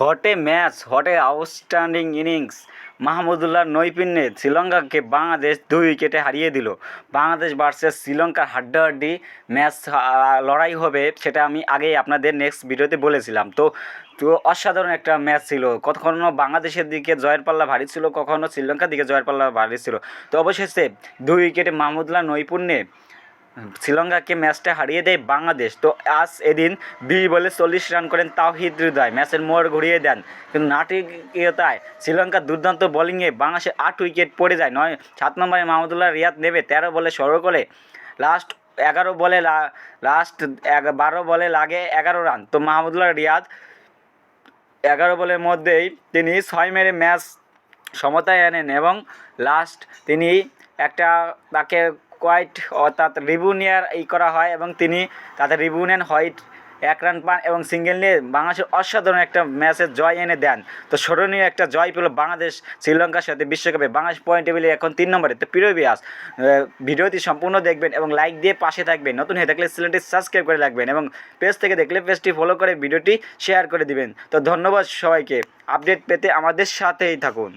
What a match, হটে outstanding innings. মাহমুদুল্লাহর নৈপুণ্যে শ্রীলঙ্কাকে বাংলাদেশ দুই উইকেটে হারিয়ে দিল। বাংলাদেশ ভার্সেস শ্রীলঙ্কার হাড্ডাহাড্ডি ম্যাচ লড়াই হবে সেটা আমি আগেই আপনাদের নেক্সট ভিডিওতে বলেছিলাম। তো তো অসাধারণ একটা ম্যাচ ছিল। কখনো বাংলাদেশের দিকে জয়ের পাল্লা ভারী ছিল, কখনো শ্রীলঙ্কার দিকে জয়ের পাল্লা ভারী ছিল। তো অবশেষে দুই উইকেটে মাহমুদুল্লাহ নৈপুণ্যে শ্রীলঙ্কাকে ম্যাচটা হারিয়ে দেয় বাংলাদেশ। তো আজ এদিন বিশ বলে চল্লিশ রান করেন তাওহিদ হৃদয়। ম্যাচের মোড় ঘুরিয়ে দেন। কিন্তু নাটকীয়তায় শ্রীলঙ্কার দুর্দান্ত বোলিংয়ে বাংলাদেশের আট উইকেট পড়ে যায়। নয়, সাত নম্বরে মাহমুদুল্লাহ রিয়াদ নেবে, তেরো বলে সরো করে লাস্ট এগারো বলে লাস্ট বারো বলে লাগে এগারো রান। তো মাহমুদুল্লাহ রিয়াদ এগারো বলের মধ্যেই তিনি ছয় মেরে ম্যাচ সমতায় আনেন এবং লাস্ট তিনি একটা তাকে কোয়াইট অর্থাৎ রিভিউ নেওয়ার এই করা হয় এবং তিনি তাতে রিভিউ নেন হোয়াইট, এক রান পান এবং সিঙ্গেল নিয়ে বাংলাদেশের অসাধারণ একটা ম্যাচের জয় এনে দেন। তো স্মরণীয় একটা জয় পেল বাংলাদেশ শ্রীলঙ্কার সাথে বিশ্বকাপে। বাংলাদেশ পয়েন্ট টেবিলে এখন তিন নম্বরে। তো প্রিয় বিয়াস ভিডিওটি সম্পূর্ণ দেখবেন এবং লাইক দিয়ে পাশে থাকবেন। নতুন হয়ে থাকলে চ্যানেলটি সাবস্ক্রাইব করে রাখবেন এবং পেজ থেকে দেখলে পেজটি ফলো করে ভিডিওটি শেয়ার করে দিবেন। তো ধন্যবাদ সবাইকে। আপডেট পেতে আমাদের সাথেই থাকুন।